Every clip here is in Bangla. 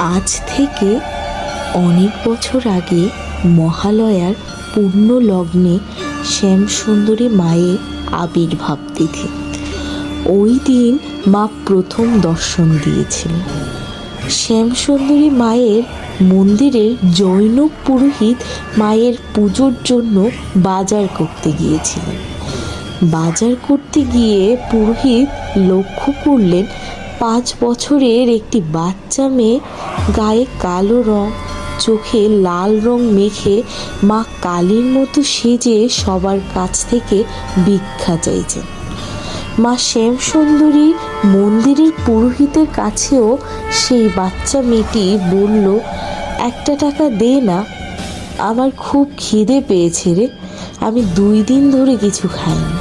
আজ থেকে অনেক বছর আগে মহালয়ার পূর্ণ লগ্নে শ্যামসুন্দরী মায়ের আবির্ভাব তিথি। ওই দিন মা প্রথম দর্শন দিয়েছিলেন শ্যামসুন্দরী মায়ের মন্দিরের জৈন পুরোহিত মায়ের পুজোর জন্য বাজার করতে গিয়েছিলেন। বাজার করতে গিয়ে পুরোহিত লক্ষ্য করলেন পাঁচ বছরের একটি বাচ্চা মেয়ে গায়ে কালো রং, চোখে লাল রং মেখে মা কালীর মতো সেজে সবার কাছ থেকে ভিক্ষা চাইছেন। মা শ্যামসুন্দরী মন্দিরের পুরোহিতের কাছেও সেই বাচ্চা মেয়েটি বলল, একটা টাকা দে না, আমার খুব খিদে পেয়েছে রে, আমি দুই দিন ধরে কিছু খাইনি।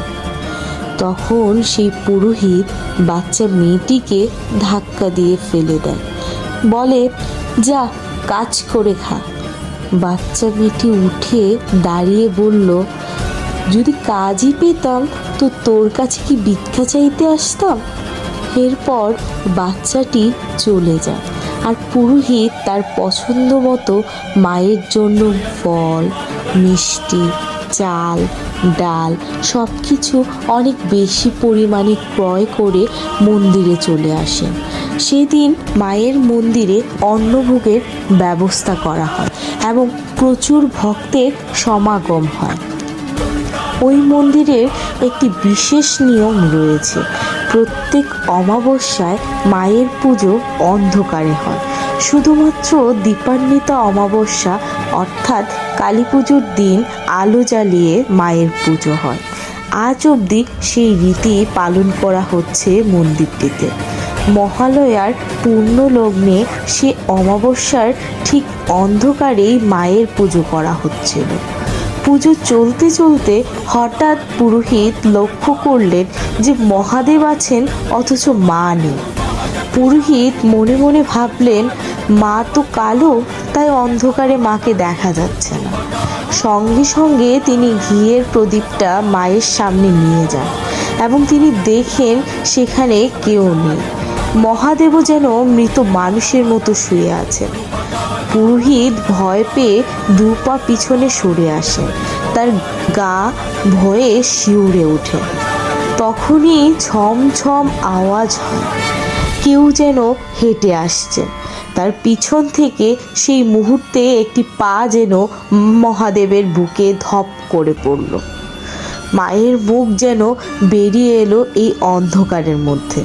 তখন সেই পুরোহিত বাচ্চা মেয়েটিকে ধাক্কা দিয়ে ফেলে দেয়। বলে, যা, কাজ করে খা। বাচ্চা মেয়েটি উঠে দাঁড়িয়ে বলল, যদি কাজই পেতাম, তো তোর কাছে কি ভিক্ষা চাইতে আসতাম? এরপর বাচ্চাটি চলে যায় আর পুরোহিত তার পছন্দ মতো মায়ের জন্য ফল, মিষ্টি চাল, ডাল সব কিছু অনেক বেশি পরিমাণে ক্রয় করে মন্দিরে চলে আসেন সেদিন মায়ের মন্দিরে অন্নভোগের ব্যবস্থা করা হয় এবং প্রচুর ভক্তের সমাগম হয়। ওই মন্দিরের একটি বিশেষ নিয়ম রয়েছে। প্রত্যেক অমাবস্যায় মায়ের পুজো অন্ধকারে হয়। শুধুমাত্র দীপান্বিতা অমাবস্যা অর্থাৎ কালী পুজোর দিন আলো জ্বালিয়ে মায়ের পুজো হয়। আজ অবধি সেই রীতি পালন করা হচ্ছে মন্দিরটিতে। মহালয়ার পূর্ণ লগ্নে সে অমাবস্যার ঠিক অন্ধকারেই মায়ের পুজো করা হচ্ছিল। পুজো চলতে চলতে হঠাৎ পুরোহিত লক্ষ্য করলেন যে মহাদেব আছেন, অথচ মা নেই। পুরোহিত মনে মনে ভাবলেন, মা তো কালো তাই অন্ধকারে মাকে দেখা যাচ্ছে না। সঙ্গে সঙ্গে তিনি ঘিয়ের প্রদীপটা মায়ের সামনে নিয়ে যান এবং তিনি দেখেন সেখানে কেউ নেই। মহাদেবও যেন মৃত মানুষের মতো শুয়ে আছেন। পুরোহিত ভয় পেয়ে দু পা পিছনে সরে আসেন। তার গা ভয়ে শিউরে ওঠে। তখনই ছমছম আওয়াজ হয়। কেউ যেন হেঁটে আসছে। তার পিছন থেকে সেই মুহূর্তে একটি পা যেন মহাদেবের বুকে ধপ করে পড়ল। মায়ের মুখ যেন বেরিয়ে এলো এই অন্ধকারের মধ্যে।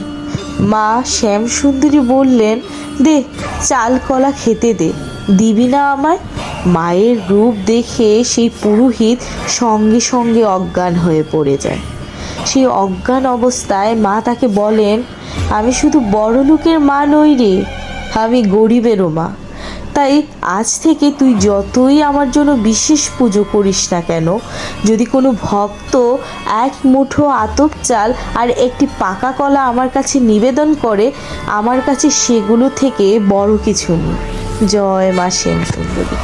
মা শ্যামসুন্দরী বললেন, দে, চাল, কলা খেতে দে। দিবি না আমায়? মায়ের রূপ দেখে সেই পুরোহিত সঙ্গে সঙ্গে অজ্ঞান হয়ে পড়ে যায়। সেই অজ্ঞান অবস্থায় মা তাকে বলেন, আমি শুধু বড় লোকের মা নই রে আমি গরিবেরও মা। তাই আজ থেকে তুই যতই আমার জন্য বিশেষ পুজো করিস না কেন, যদি কোনো ভক্ত এক মুঠো আতপ চাল আর একটি পাকা কলা আমার কাছে নিবেদন করে, আমার কাছে সেগুলো থেকে বড় কিছু নেই। জয় মা শ্যাম সুন্দরী